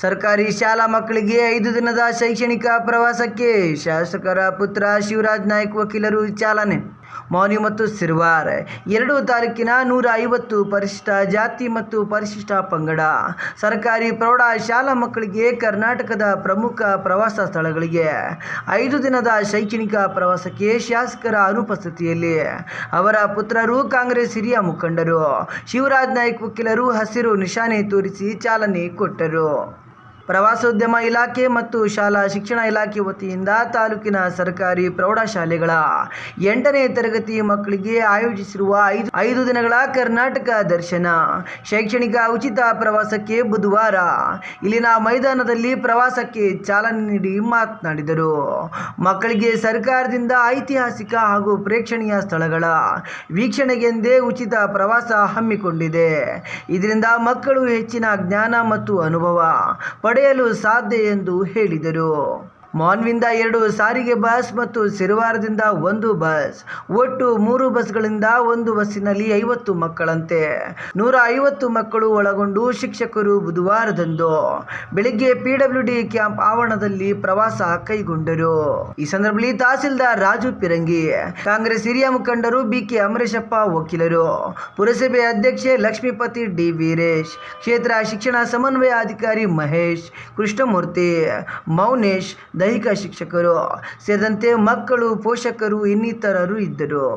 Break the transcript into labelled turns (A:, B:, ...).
A: ಸರ್ಕಾರಿ ಶಾಲಾ ಮಕ್ಕಳಿಗೆ ಐದು ದಿನದ ಶೈಕ್ಷಣಿಕ ಪ್ರವಾಸಕ್ಕೆ ಶಾಸಕರ ಪುತ್ರ ಶಿವರಾಜ್ ನಾಯ್ಕ್ ವಕೀಲರು ಚಾಲನೆ. ಮೌನಿ ಮತ್ತು ಸಿರ್ವಾರ್. ಎರಡು ತಾಲೂಕಿನ ನೂರ ಐವತ್ತು ಪರಿಶಿಷ್ಟ ಜಾತಿ ಮತ್ತು ಪರಿಶಿಷ್ಟ ಪಂಗಡ. ಸರ್ಕಾರಿ ಪ್ರೌಢ ಶಾಲಾ ಮಕ್ಕಳಿಗೆ ಕರ್ನಾಟಕದ ಪ್ರಮುಖ ಪ್ರವಾಸ ಸ್ಥಳಗಳಿಗೆ ಐದು ದಿನದ ಶೈಕ್ಷಣಿಕ ಪ್ರವಾಸಕ್ಕೆ ಶಾಸಕರ ಅನುಪಸ್ಥಿತಿಯಲ್ಲಿ ಅವರ ಪುತ್ರರು ಕಾಂಗ್ರೆಸ್ ಹಿರಿಯ ಮುಖಂಡರು. ಶಿವರಾಜ್ ನಾಯ್ಕ್ ವಕೀಲರು ಹಸಿರು ನಿಶಾನೆ ತೋರಿಸಿ ಚಾಲನೆ ಕೊಟ್ಟರು. ಪ್ರವಾಸೋದ್ಯಮ ಇಲಾಖೆ ಮತ್ತು ಶಾಲಾ ಶಿಕ್ಷಣ ಇಲಾಖೆ ವತಿಯಿಂದ ತಾಲೂಕಿನ ಸರ್ಕಾರಿ ಪ್ರೌಢಶಾಲೆಗಳ ಎಂಟನೇ ತರಗತಿ ಮಕ್ಕಳಿಗೆ ಆಯೋಜಿಸಿರುವ ಐದು ಐದು ದಿನಗಳ ಕರ್ನಾಟಕ ದರ್ಶನ. ಶೈಕ್ಷಣಿಕ ಉಚಿತ ಪ್ರವಾಸಕ್ಕೆ ಬುಧವಾರ. ಇಲ್ಲಿನ ಮೈದಾನದಲ್ಲಿ ಪ್ರವಾಸಕ್ಕೆ ಚಾಲನೆ ನೀಡಿ ಮಾತನಾಡಿದರು. ಮಕ್ಕಳಿಗೆ ಸರ್ಕಾರದಿಂದ ಐತಿಹಾಸಿಕ ಹಾಗೂ ಪ್ರೇಕ್ಷಣೀಯ ಸ್ಥಳಗಳ ವೀಕ್ಷಣೆಗೆಂದೇ ಉಚಿತ ಪ್ರವಾಸ ಹಮ್ಮಿಕೊಂಡಿದೆ. ಇದರಿಂದ ಮಕ್ಕಳು ಹೆಚ್ಚಿನ ಜ್ಞಾನ ಮತ್ತು ಅನುಭವ ಪಡೆಯಲು ಸಾಧ್ಯ ಎಂದು ಹೇಳಿದರು. ಮಾನ್ವಿಂದ ಎರಡು ಸಾರಿಗೆ ಬಸ್ ಮತ್ತು ಸಿರುವಾರದಿಂದ ಒಂದು ಬಸ್. ಒಟ್ಟು ಮೂರು ಬಸ್ಗಳಿಂದ ಒಂದು ಬಸ್ಸಿನಲ್ಲಿ ಐವತ್ತು ಮಕ್ಕಳಂತೆ. ನೂರ ಐವತ್ತು ಮಕ್ಕಳು ಒಳಗೊಂಡು ಶಿಕ್ಷಕರು ಬುಧವಾರದಂದು ಬೆಳಿಗ್ಗೆ ಪಿಡಬ್ಲ್ಯೂಡಿ ಕ್ಯಾಂಪ್ ಆವರಣದಲ್ಲಿ ಪ್ರವಾಸ ಕೈಗೊಂಡರು. ಈ ಸಂದರ್ಭದಲ್ಲಿ ತಹಸೀಲ್ದಾರ್ ರಾಜು ಪಿರಂಗಿ, ಕಾಂಗ್ರೆಸ್ ಹಿರಿಯ ಮುಖಂಡರು ಬಿಕೆ ಅಮರೇಶಪ್ಪ ವಕೀಲರು, ಪುರಸಭೆ ಅಧ್ಯಕ್ಷೆ ಲಕ್ಷ್ಮೀಪತಿ ಡಿ ವೀರೇಶ್, ಕ್ಷೇತ್ರ ಶಿಕ್ಷಣ ಸಮನ್ವಯ ಅಧಿಕಾರಿ ಮಹೇಶ್, ಕೃಷ್ಣಮೂರ್ತಿ, ಮೌನೇಶ್ ದೈಹಿಕ ಶಿಕ್ಷಕರು ಸೇರಿದಂತೆ ಮಕ್ಕಳು ಪೋಷಕರು ಇನ್ನಿತರರು ಇದ್ದರು.